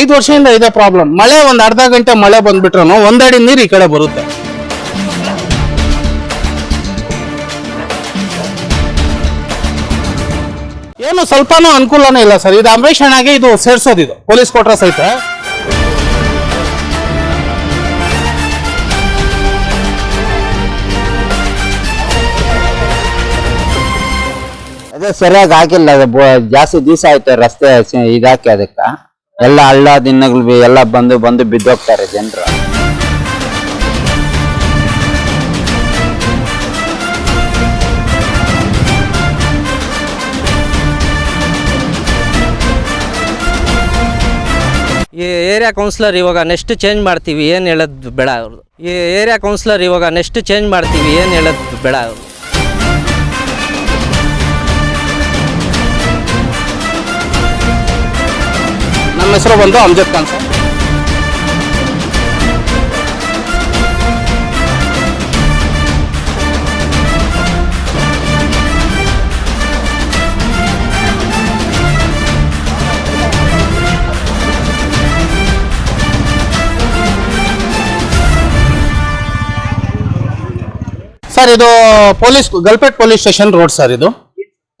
ಐದು ವರ್ಷದಿಂದ ಇದೆ ಪ್ರಾಬ್ಲಮ್ ಮಳೆ ಒಂದು ಅರ್ಧ ಗಂಟೆ ಮಳೆ ಬಂದ್ಬಿಟ್ರೂ ಒಂದಡಿ ನೀರು ಈ ಕಡೆ ಬರುತ್ತೆ. ಏನು ಸ್ವಲ್ಪನೂ ಅನುಕೂಲನೇ ಇಲ್ಲ ಸರ್. ಇದು ಅಂಬರೀಷ್ ಆಗಿ ಇದು ಸೇರಿಸೋದು ಇದು. ಪೊಲೀಸ್ ಕೊಟ್ರ ಸಹಿತ. ಅದೇ ಸರಿಯಾಗಿ ಅದು ಜಾಸ್ತಿ ದಿವಸ ಆಯ್ತು ರಸ್ತೆ ಇದಾಕಿ ಅದಕ್ಕ. ಎಲ್ಲ ಹಳ್ಳ ದಿನಗಳು ಎಲ್ಲ ಬಂದು ಬಂದು ಬಿದ್ದೋಗ್ತಾರೆ ಜನರು. ಈ ಏರಿಯಾ ಕೌನ್ಸಿಲರ್ ಇವಾಗ ನೆಕ್ಸ್ಟ್ ಚೇಂಜ್ ಮಾಡ್ತೀವಿ, ಏನು ಹೇಳೋದು ಬೇಡ ಅವ್ರದ್ದು ಈ ಏರಿಯಾ ಕೌನ್ಸಿಲರ್ ಇವಾಗ ನೆಕ್ಸ್ಟ್ ಚೇಂಜ್ ಮಾಡ್ತೀವಿ, ಏನು ಹೇಳೋದು ಬೇಡ ಅವ್ರದ್ದು ನಮ್ಮ ಹೆಸರು ಬಂದು ಅಮ್ಜದ್ ಖಾನ್ ಸರ್. ಸರ್, ಇದು police Galpet police station road sir ಇದು.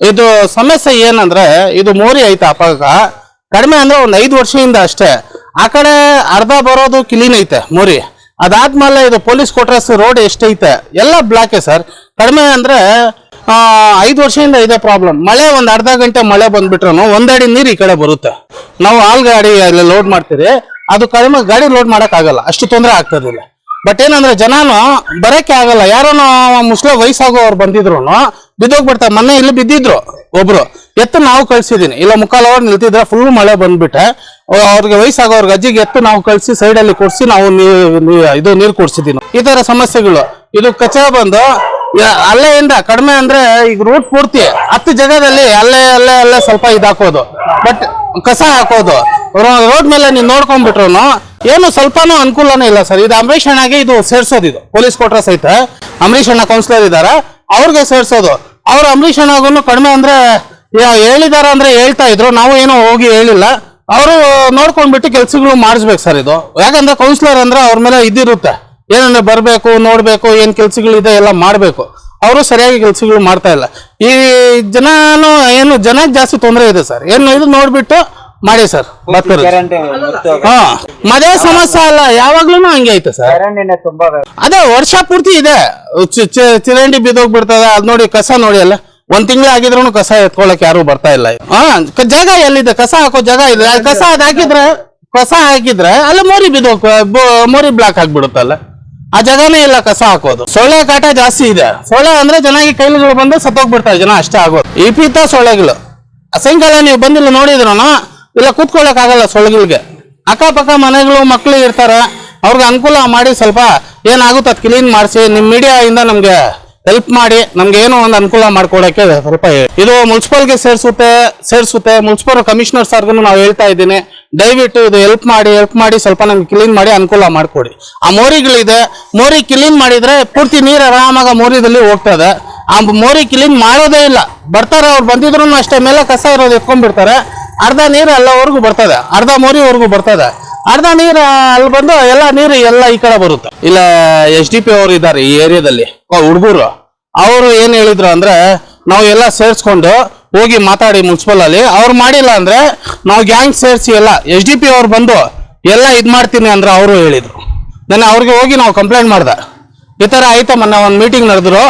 ಇದು ಸಮಸ್ಯೆ ಏನಂದ್ರೆ, ಇದು ಮೋರಿ ಐತೆ ಅಪಘಾತ. ಕಡಿಮೆ ಅಂದ್ರೆ ಒಂದು ಐದು ವರ್ಷದಿಂದ ಅಷ್ಟೇ. ಆ ಕಡೆ ಅರ್ಧ ಬರೋದು ಕ್ಲೀನ್ ಐತೆ, ಮೋರಿ. ಅದಾದ್ಮೇಲೆ ಇದು ಪೊಲೀಸ್ ಕ್ವಾರ್ಟರ್ಸ್ ರೋಡ್ ಎಷ್ಟೈತೆ, ಎಲ್ಲ ಬ್ಲಾಕೆ ಸರ್ ಕಡಿಮೆ ಅಂದ್ರೆ ಐದು ವರ್ಷದಿಂದ ಇದೆ ಪ್ರಾಬ್ಲಮ್ ಮಳೆ ಒಂದು ಅರ್ಧ ಗಂಟೆ ಮಳೆ ಬಂದ್ಬಿಟ್ರು ಒಂದಡಿ ನೀರು ಈ ಕಡೆ ಬರುತ್ತೆ. ನಾವು ಆಲ್ ಗಾಡಿ ಅಲ್ಲಿ ಲೋಡ್ ಮಾಡ್ತೀರಿ, ಅದು ಕಡಿಮೆ ಗಾಡಿ ಲೋಡ್ ಮಾಡಕ್ ಆಗಲ್ಲ. ಅಷ್ಟು ತೊಂದರೆ ಆಗ್ತದಿಲ್ಲ ಬಟ್ ಏನಂದ್ರೆ ಜನಾನು ಬರಕ್ಕೆ ಆಗಲ್ಲ. ಯಾರೋನೋ ಮುಸ್ಲಿಂ ವಯಸ್ಸಾಗೋರು ಬಂದಿದ್ರು ಬಿದ್ದೋಗ್ಬಿಡ್ತಾರೆ. ಮೊನ್ನೆ ಇಲ್ಲಿ ಬಿದ್ದಿದ್ರು. ಒಬ್ರು ಎತ್ತು ನಾವು ಕಳ್ಸಿದೀನಿ. ಇಲ್ಲ, ಮುಕ್ಕಾಲ್ ಅವರ್ ನಿಲ್ತಿದ್ರೆ ಫುಲ್ ಮಳೆ ಬಂದ್ಬಿಟ್ಟೆ ಅವ್- ಅವ್ರಿಗೆ ವಯಸ್ಸಾಗೋರ್ಗೆ ಅಜ್ಜಿಗೆ ಎತ್ತು ನಾವು ಕಳ್ಸಿ ಸೈಡ್ ಅಲ್ಲಿ ಕೊಡ್ಸಿ ನಾವು ಇದು ನೀರು ಕೊಡ್ಸಿದೀನಿ. ಈ ತರ ಸಮಸ್ಯೆಗಳು. ಇದು ಕಚೇ ಬಂದು ಇಂದ ಕಡಿಮೆ ಅಂದ್ರೆ ಈಗ ರೂಟ್ ಪೂರ್ತಿ ಹತ್ತು ಜಾಗದಲ್ಲಿ ಅಲ್ಲೇ ಅಲ್ಲೇ ಅಲ್ಲೇ ಸ್ವಲ್ಪ ಇದಾಕೋದು ಬಟ್ ಕಸ ಹಾಕೋದು. ರೋಡ್ ಮೇಲೆ ನೀವು ನೋಡ್ಕೊಂಡ್ಬಿಟ್ರು ಏನು ಸ್ವಲ್ಪನೂ ಅನುಕೂಲನೇ ಇಲ್ಲ ಸರ್. ಇದು ಅಂಬರೀಷ್ ಅಣ್ಣಗೆ ಇದು ಸೇರ್ಸೋದು ಇದು. ಪೊಲೀಸ್ ಕೊಟ್ರ ಸಹಿತ ಅಂಬರೀಷ್ ಅಣ್ಣ ಕೌನ್ಸಿಲರ್ ಇದಾರ. ಅವ್ರಿಗೆ ಸೇರ್ಸೋದು. ಅವ್ರು ಅಂಬರೀಷ್ ಅಣ್ಣಗೂ ಕಡಿಮೆ ಅಂದ್ರೆ ಹೇಳಿದಾರ ಅಂದ್ರೆ ಹೇಳ್ತಾ ಇದ್ರು, ನಾವು ಏನೋ ಹೋಗಿ ಹೇಳಿಲ್ಲ. ಅವರು ನೋಡ್ಕೊಂಡ್ಬಿಟ್ಟು ಕೆಲ್ಸಗಳು ಮಾಡಿಸ್ಬೇಕು ಸರ್ ಇದು. ಯಾಕಂದ್ರೆ ಕೌನ್ಸಿಲರ್ ಅಂದ್ರೆ ಅವ್ರ ಮೇಲೆ ಇದಿರುತ್ತೆ. ಏನಂದ್ರೆ ಬರಬೇಕು, ನೋಡ್ಬೇಕು, ಏನು ಕೆಲ್ಸಗಳಿದೆ ಎಲ್ಲ ಮಾಡಬೇಕು. ಅವರು ಸರಿಯಾಗಿ ಕೆಲ್ಸಗಳು ಮಾಡ್ತಾ ಇಲ್ಲ. ಈ ಜನನು ಏನು, ಜನಕ್ಕೆ ಜಾಸ್ತಿ ತೊಂದರೆ ಇದೆ ಸರ್. ಏನು ಇದು ನೋಡ್ಬಿಟ್ಟು ಮಾಡಿ ಸರ್ ಬರ್ತಾರೆ ಹಾ ಮದುವೆ ಸಮಸ್ಯೆ ಅಲ್ಲ ಯಾವಾಗ್ಲೂ ಹಂಗೆ ಐತೆ ಸರ್. ತುಂಬಾ ಅದೇ ವರ್ಷ ಪೂರ್ತಿ ಇದೆ. ಚಿ- ಚಿ- ಚಿರಂಡಿ ಬಿದ್ದೋಗ್ಬಿಡ್ತದ ಅದ್ ನೋಡಿ ಕಸ ನೋಡಿ ಅಲ್ಲ. ಒಂದ್ ತಿಂಗಳು ಆಗಿದ್ರು ಕಸ ಎತ್ಕೊಳಕ್ ಯಾರು ಬರ್ತಾ ಇಲ್ಲ. ಹಾ ಕ- ಜಾಗ ಎಲ್ಲಿದೆ? ಕಸ ಹಾಕೋ ಜಾಗ ಇದೆ ಆ ಕಸ ಅದ್ ಹಾಕಿದ್ರೆ ಕಸ ಹಾಕಿದ್ರೆ ಅಲ್ಲ ಮೋರಿ ಬಿದ್ದೋಗ್ ಬೊ- ಮೋರಿ ಬ್ಲಾಕ್ ಆಗ್ಬಿಡುತ್ತಲ್ಲ. ಆ ಜಾಗನೇ ಇಲ್ಲ ಕಸ ಹಾಕೋದು. ಸೊಳ್ಳೆ ಕಾಟ ಜಾಸ್ತಿ ಇದೆ. ಸೊಳ್ಳೆ ಅಂದ್ರೆ ಚೆನ್ನಾಗಿ ಕೈಲಿಗಳು ಬಂದು ಸತ್ತೋಗ್ಬಿಡ್ತಾರೆ ಜನ ಅಷ್ಟೇ ಆಗೋದು. ಈ ಪೀತ ಸೊಳ್ಳೆಗಳು. ಸಾಯಂಕಾಲ ನೀವು ಬಂದಿಲ್ಲ ನೋಡಿದ್ರು ಇಲ್ಲ ಕೂತ್ಕೊಳ್ಳಕ್ ಆಗಲ್ಲ ಅಕ್ಕಪಕ್ಕ ಮನೆಗಳು ಮಕ್ಕಳು ಇರ್ತಾರೆ, ಅವ್ರಿಗೆ ಅನುಕೂಲ ಮಾಡಿ ಸ್ವಲ್ಪ ಏನಾಗುತ್ತೆ ಅದು ಕ್ಲೀನ್ ಮಾಡಿಸಿ ನಿಮ್ಮ ಮೀಡಿಯಾ ಇಂದ ನಮ್ಗೆ ಹೆಲ್ಪ್ ಮಾಡಿ, ನಮ್ಗೆ ಏನೋ ಒಂದು ಅನುಕೂಲ ಮಾಡ್ಕೊಡಕ್ಕೆ ಸ್ವಲ್ಪ. ಇದು ಮುನ್ಸಿಪಲ್ಗೆ ಸೇರಿಸುತ್ತೆ ಸೇರಿಸುತ್ತೆ. ಮುನ್ಸಿಪಲ್ ಕಮಿಷನರ್ ಸರ್ಗೂ ನಾವು ಹೇಳ್ತಾ ಇದ್ದೀನಿ, ದಯವಿಟ್ಟು ಇದು ಹೆಲ್ಪ್ ಮಾಡಿ ಹೆಲ್ಪ್ ಮಾಡಿ ಸ್ವಲ್ಪ ನಮ್ಗೆ ಕ್ಲೀನ್ ಮಾಡಿ ಅನುಕೂಲ ಮಾಡಿಕೊಡಿ. ಆ ಮೋರಿಗಳಿದೆ, ಮೋರಿ ಕ್ಲೀನ್ ಮಾಡಿದ್ರೆ ಪೂರ್ತಿ ನೀರು ಆರಾಮಾಗ ಮೋರಿದಲ್ಲಿ ಹೋಗ್ತದೆ. ಆ ಮೋರಿ ಕ್ಲೀನ್ ಮಾಡೋದೇ ಇಲ್ಲ. ಬರ್ತಾರೆ, ಅವ್ರು ಬಂದಿದ್ರು ಅಷ್ಟೇ, ಮೇಲೆ ಕಸ ಇರೋದು ಎತ್ಕೊಂಡ್ಬಿಡ್ತಾರೆ. ಅರ್ಧ ನೀರು ಎಲ್ಲವರೆಗೂ ಬರ್ತದೆ. ಅರ್ಧ ಮೋರಿವರೆಗೂ ಬರ್ತದೆ. ಅರ್ಧ ನೀರು ಅಲ್ಲಿ ಬಂದು ಎಲ್ಲ ನೀರು ಎಲ್ಲ ಈ ಕಡೆ ಬರುತ್ತೆ. ಇಲ್ಲ, ಎಸ್ ಡಿ ಪಿ ಅವರು ಇದ್ದಾರೆ ಈ ಏರಿಯಾದಲ್ಲಿ. ಹುಡುಗರು. ಅವರು ಏನು ಹೇಳಿದ್ರು ಅಂದ್ರೆ, ನಾವು ಎಲ್ಲ ಸೇರಿಸ್ಕೊಂಡು ಹೋಗಿ ಮಾತಾಡಿ ಮುನ್ಸಿಪಲ್ ಅಲ್ಲಿ. ಅವ್ರು ಮಾಡಿಲ್ಲ ಅಂದ್ರೆ ನಾವು ಗ್ಯಾಂಗ್ ಸೇರಿಸಿ ಎಲ್ಲ, ಎಸ್ ಡಿ ಪಿ ಅವ್ರು ಬಂದು ಎಲ್ಲ ಇದು ಮಾಡ್ತೀನಿ ಅಂದ್ರೆ ಅವರು ಹೇಳಿದ್ರು. ನಾನು ಅವ್ರಿಗೆ ಹೋಗಿ ನಾವು ಕಂಪ್ಲೇಂಟ್ ಮಾಡ್ದೆ. ಈ ತರ ಆಯ್ತಾ ಮೊನ್ನೆ ಒಂದು ಮೀಟಿಂಗ್ ನಡೆದ್ರು.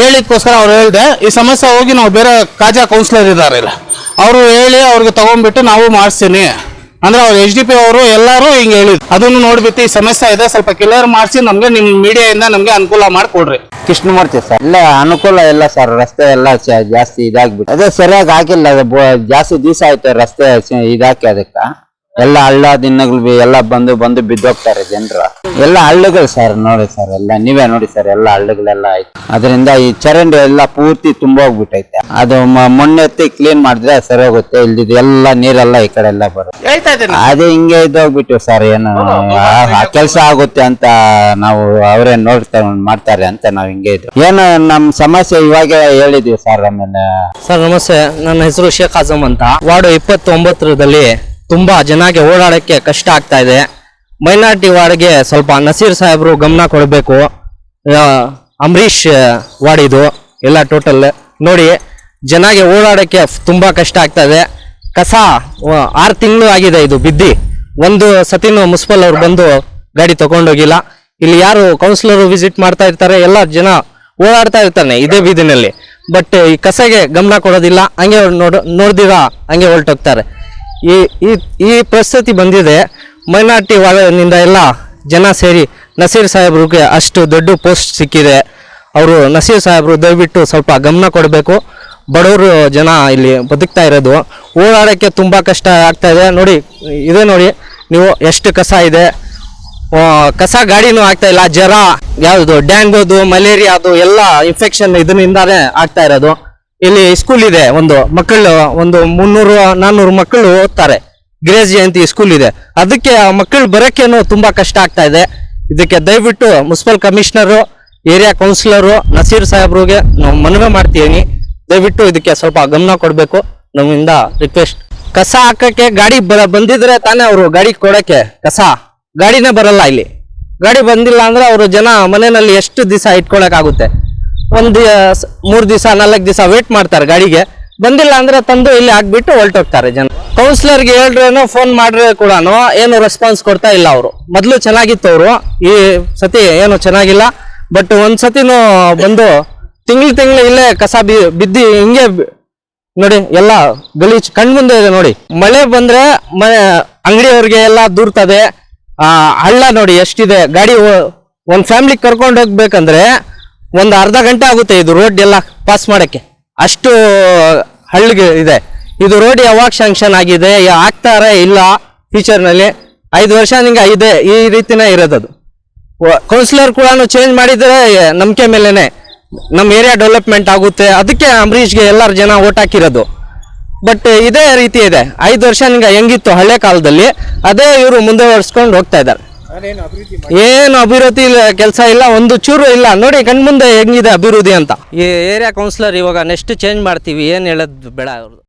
ಹೇಳಿದ್ಕೋಸ್ಕರ ಅವ್ರು ಹೇಳ್ದೆ, ಈ ಸಮಸ್ಯೆ ಹೋಗಿ ನಾವು ಬೇರೆ ಕಾಜಾ ಕೌನ್ಸಿಲರ್ ಇದ್ದಾರೆ ಇಲ್ಲ. ಅವರು ಹೇಳಿ ಅವ್ರಿಗೆ ತಗೊಂಡ್ಬಿಟ್ಟು ನಾವು ಮಾಡಿಸ್ತೀನಿ. ಅಂದ್ರೆ ಅವ್ರು ಎಚ್ ಡಿ ಪಿ ಅವರು ಎಲ್ಲರೂ ಹಿಂಗೆ ಹೇಳಿದ್ರು. ಅದನ್ನು ನೋಡ್ಬಿಟ್ಟು ಈ ಸಮಸ್ಯೆ ಇದೆ, ಸ್ವಲ್ಪ ಕ್ಲಿಯರ್ ಮಾಡಿಸಿ ನಮಗೆ ನಿಮ್ಮ ಮೀಡಿಯಾದಿಂದ ನಮಗೆ ಅನುಕೂಲ ಮಾಡಿಕೊಡ್ರಿ. ಮಾಡ್ತೀವಿ ಸರ್, ಇಲ್ಲ, ಅನುಕೂಲ ಇಲ್ಲ ಸರ್, ರಸ್ತೆ ಎಲ್ಲ ಜಾಸ್ತಿ ಇದಾಗ್ಬಿಟ್ಟು ಅದೇ ಸರಿಯಾಗಿ ಹಾಕಿಲ್ಲ ಜಾಸ್ತಿ ದಿವಸ ಆಯ್ತು ರಸ್ತೆ ಇದಾಕಿ ಅದಕ್ಕ. ಎಲ್ಲ ಹಳ್ಳ ದಿನಗಳು ಬಿ- ಎಲ್ಲ ಬಂದು ಬಂದು ಬಿದ್ದೋಗ್ತಾರೆ ಜನರು. ಎಲ್ಲ ಹಳ್ಳುಗಳು ಸರ್ ನೋಡಿ ಸರ್ ಎಲ್ಲ ನೀವೇ ನೋಡಿ ಸರ್ ಎಲ್ಲ ಹಳ್ಳಗಳೆಲ್ಲ ಆಯ್ತು. ಅದರಿಂದ ಈ ಚರಂಡಿ ಎಲ್ಲ ಪೂರ್ತಿ ತುಂಬೋಗ್ಬಿಟ್ಟೈತೆ. ಅದು ಮೊನ್ನೆ ಎತ್ತಿ ಕ್ಲೀನ್ ಮಾಡಿದ್ರೆ ಸರಿ ಹೋಗುತ್ತೆ ಇಲ್ದಿದ್ದು ಎಲ್ಲ ನೀರೆಲ್ಲ ಈ ಕಡೆ ಎಲ್ಲ ಬರುತ್ತೆ. ಹೇಳ್ತಾ ಇದ್ದೀನಿ. ಅದೇ ಹಿಂಗೆ ಇದ್ದೋಗ್ಬಿಟ್ಟು ಸರ್ ಏನು ಕೆಲಸ ಆಗುತ್ತೆ ಅಂತ ನಾವು ಅವರೇ ನೋಡ್ತಾ ಮಾಡ್ತಾರೆ ಅಂತ ನಾವು ಹಿಂಗೆ ಇದ್ವಿ ಏನು ನಮ್ಮ ಸಮಸ್ಯೆ ಇವಾಗ ಹೇಳಿದ್ವಿ ಸರ್ ಆಮೇಲೆ. ಸರ್ ನಮಸ್ತೆ. ನನ್ನ ಹೆಸರು ಶೇಖ್ ಆಜಮ್ ಅಂತ. ವಾರ್ಡ್ ಇಪ್ಪತ್ತೊಂಬತ್ತರಲ್ಲಿ ತುಂಬ ಜನಕ್ಕೆ ಓಡಾಡೋಕ್ಕೆ ಕಷ್ಟ ಆಗ್ತಾ ಇದೆ. ಮೈನಾರಿಟಿ ವಾರ್ಡ್ಗೆ ಸ್ವಲ್ಪ ನಸೀರ್ ಸಾಹೇಬ್ರು ಗಮನ ಕೊಡಬೇಕು. ಅಂಬರೀಷ್ ವಾರ್ಡ್ ಇದು, ಎಲ್ಲ ಟೋಟಲ್ ನೋಡಿ, ಜನಗೆ ಓಡಾಡೋಕ್ಕೆ ತುಂಬ ಕಷ್ಟ ಆಗ್ತಾ ಇದೆ. ಕಸ ಆರು ತಿಂಗಳು ಆಗಿದೆ ಇದು ಬಿದ್ದಿ. ಒಂದು ಸತಿನೂ ಮುನ್ಸಿಪಲ್ ಅವ್ರು ಬಂದು ಗಾಡಿ ತಗೊಂಡೋಗಿಲ್ಲ. ಇಲ್ಲಿ ಯಾರು ಕೌನ್ಸಿಲರ್ ವಿಸಿಟ್ ಮಾಡ್ತಾ ಇರ್ತಾರೆ, ಎಲ್ಲ ಜನ ಓಡಾಡ್ತಾ ಇರ್ತಾನೆ ಇದೇ ಬೀದಿನಲ್ಲಿ. ಬಟ್ ಈ ಕಸಗೆ ಗಮನ ಕೊಡೋದಿಲ್ಲ. ಹಂಗೆ ನೋಡ್, ನೋಡ್ದಿರ, ಹಂಗೆ ಹೊರಟೋಗ್ತಾರೆ. ಈ ಈ ಈ ಪರಿಸ್ಥಿತಿ ಬಂದಿದೆ, ಮೈನಾರಿಟಿ ವಾದದಿಂದ ಎಲ್ಲ ಜನ ಸೇರಿ ನಸೀರ್ ಸಾಹೇಬ್ರಿಗೆ ಅಷ್ಟು ದೊಡ್ಡ ಪೋಸ್ಟ್ ಸಿಕ್ಕಿದೆ. ಅವರು ನಸೀರ್ ಸಾಹೇಬ್ರು ದಯವಿಟ್ಟು ಸ್ವಲ್ಪ ಗಮನ ಕೊಡಬೇಕು. ಬಡವರು ಜನ ಇಲ್ಲಿ ಬದುಕ್ತಾ ಇರೋದು. ಓಡಾಡೋಕ್ಕೆ ತುಂಬ ಕಷ್ಟ ಆಗ್ತಾ ಇದೆ. ನೋಡಿ ಇದೆ ನೋಡಿ, ನೀವು ಎಷ್ಟು ಕಸ ಇದೆ. ಕಸ ಗಾಡಿನೂ ಆಗ್ತಾ ಇಲ್ಲ. ಜ್ವರ, ಯಾವುದು ಡ್ಯಾಂಗೋದು ಮಲೇರಿಯಾದು ಎಲ್ಲ ಇನ್ಫೆಕ್ಷನ್ ಇದರಿಂದಾನೇ ಆಗ್ತಾ ಇರೋದು. ಇಲ್ಲಿ ಸ್ಕೂಲ್ ಇದೆ ಒಂದು ಮಕ್ಕಳು, ಒಂದು ಮುನ್ನೂರು ನಾನ್ನೂರು ಮಕ್ಕಳು ಓದ್ತಾರೆ. ಗಿರೇಜ್ ಜಯಂತಿ ಸ್ಕೂಲ್ ಇದೆ. ಅದಕ್ಕೆ ಆ ಮಕ್ಕಳು ಬರೋಕ್ಕೇನು ತುಂಬಾ ಕಷ್ಟ ಆಗ್ತಾ ಇದೆ. ಇದಕ್ಕೆ ದಯವಿಟ್ಟು municipal commissioner, area councillor Naseer ಸಾಹೇಬ್ರಿಗೆ ನಾವು ಮನವಿ ಮಾಡ್ತೀವಿ ದಯವಿಟ್ಟು ಇದಕ್ಕೆ ಸ್ವಲ್ಪ ಗಮನ ಕೊಡಬೇಕು. ನಮ್ಮಿಂದ ರಿಕ್ವೆಸ್ಟ್ ಕಸ ಹಾಕಕ್ಕೆ ಗಾಡಿ ಬರ ಬಂದಿದ್ರೆ ತಾನೇ ಅವರು ಗಾಡಿ ಕೊಡಕ್ಕೆ. ಕಸ ಗಾಡಿನೇ ಬರಲ್ಲ ಇಲ್ಲಿ. ಗಾಡಿ ಬಂದಿಲ್ಲ ಅಂದ್ರೆ ಅವರು ಜನ ಮನೆಯಲ್ಲಿ ಎಷ್ಟು ದಿವಸ ಇಟ್ಕೊಳಕ್ಕಾಗುತ್ತೆ? ಒಂದು ಮೂರು ದಿವಸ, ನಾಲ್ಕು ದಿವಸ ವೇಟ್ ಮಾಡ್ತಾರೆ ಗಾಡಿಗೆ. ಬಂದಿಲ್ಲ ಅಂದ್ರೆ ತಂದು ಇಲ್ಲಿ ಹಾಕ್ಬಿಟ್ಟು ಹೊರಟೋಗ್ತಾರೆ ಜನ. ಕೌನ್ಸಿಲರ್ಗೆ ಹೇಳ್ರೇನು ಫೋನ್ ಮಾಡ್ರೆ ಕೂಡ ಏನು ರೆಸ್ಪಾನ್ಸ್ ಕೊಡ್ತಾ ಇಲ್ಲ ಅವರು. ಮೊದಲು ಚೆನ್ನಾಗಿತ್ತು ಅವರು. ಈ ಸತಿ ಏನು ಚೆನ್ನಾಗಿಲ್ಲ. ಬಟ್ ಒಂದ್ ಸತಿನೂ ಬಂದು ತಿಂಗಳು ತಿಂಗಳು ಇಲ್ಲೇ ಕಸ ಬಿ, ಬಿದ್ದಿ ಹಿಂಗೆ ನೋಡಿ, ಎಲ್ಲ ಗಲೀಜ್ ಕಣ್ಮುಂದೆ ಇದೆ ನೋಡಿ. ಮಳೆ ಬಂದ್ರೆ ಮನೆ ಅಂಗಡಿಯವ್ರಿಗೆ ಎಲ್ಲ ದೂರ್ತದೆ. ಆ, ಹಳ್ಳ ನೋಡಿ ಎಷ್ಟಿದೆ. ಗಾಡಿ ಒಂದ್ ಫ್ಯಾಮಿಲಿ ಕರ್ಕೊಂಡು ಹೋಗ್ಬೇಕಂದ್ರೆ ಒಂದ್ ಅರ್ಧ ಗಂಟೆ ಆಗುತ್ತೆ ಇದು ರೋಡ್ ಎಲ್ಲ ಪಾಸ್ ಮಾಡಕ್ಕೆ. ಅಷ್ಟು ಹಳ್ಳಿಗೆ ಇದೆ. ಇದು ರೋಡ್ ಯಾವಾಗ ಶಾಂಕ್ಷನ್ ಆಗಿದೆ ಆಗ್ತಾರೆ ಇಲ್ಲ ಫ್ಯೂಚರ್ನಲ್ಲಿ? ಐದು ವರ್ಷ ನಿಂಗೆ ಇದೆ, ಈ ರೀತಿನೇ ಇರೋದದು ಕೌನ್ಸಿಲರ್ ಕೂಡ ಚೇಂಜ್ ಮಾಡಿದರೆ ನಂಬಿಕೆ ಮೇಲೇ ನಮ್ಮ ಏರಿಯಾ ಡೆವಲಪ್ಮೆಂಟ್ ಆಗುತ್ತೆ. ಅದಕ್ಕೆ ಅಂಬರೀಷ್ಗೆ ಎಲ್ಲರ ಜನ ಓಟ್ ಹಾಕಿರೋದು. ಬಟ್ ಇದೇ ರೀತಿ ಇದೆ. ಐದು ವರ್ಷ ನಿಂಗೆ ಹೆಂಗಿತ್ತು ಹಳೆ ಕಾಲದಲ್ಲಿ, ಅದೇ ಇವರು ಮುಂದುವರ್ಸ್ಕೊಂಡು ಹೋಗ್ತಾ ಇದ್ದಾರೆ. ಏನು ಅಭಿವೃದ್ಧಿ ಕೆಲಸ ಇಲ್ಲ ಒಂದು ಚೂರು ಇಲ್ಲ. ನೋಡಿ ಕಣ್ಮುಂದೆ ಹೆಂಗಿದೆ ಅಭಿವೃದ್ಧಿ ಅಂತ. ಈ ಏರಿಯಾ ಕೌನ್ಸಿಲರ್ ಇವಾಗ ನೆಕ್ಸ್ಟ್ ಚೇಂಜ್ ಮಾಡ್ತೀವಿ ಏನು ಹೇಳೋದು ಬೇಡ ಅವ್ರದ್ದು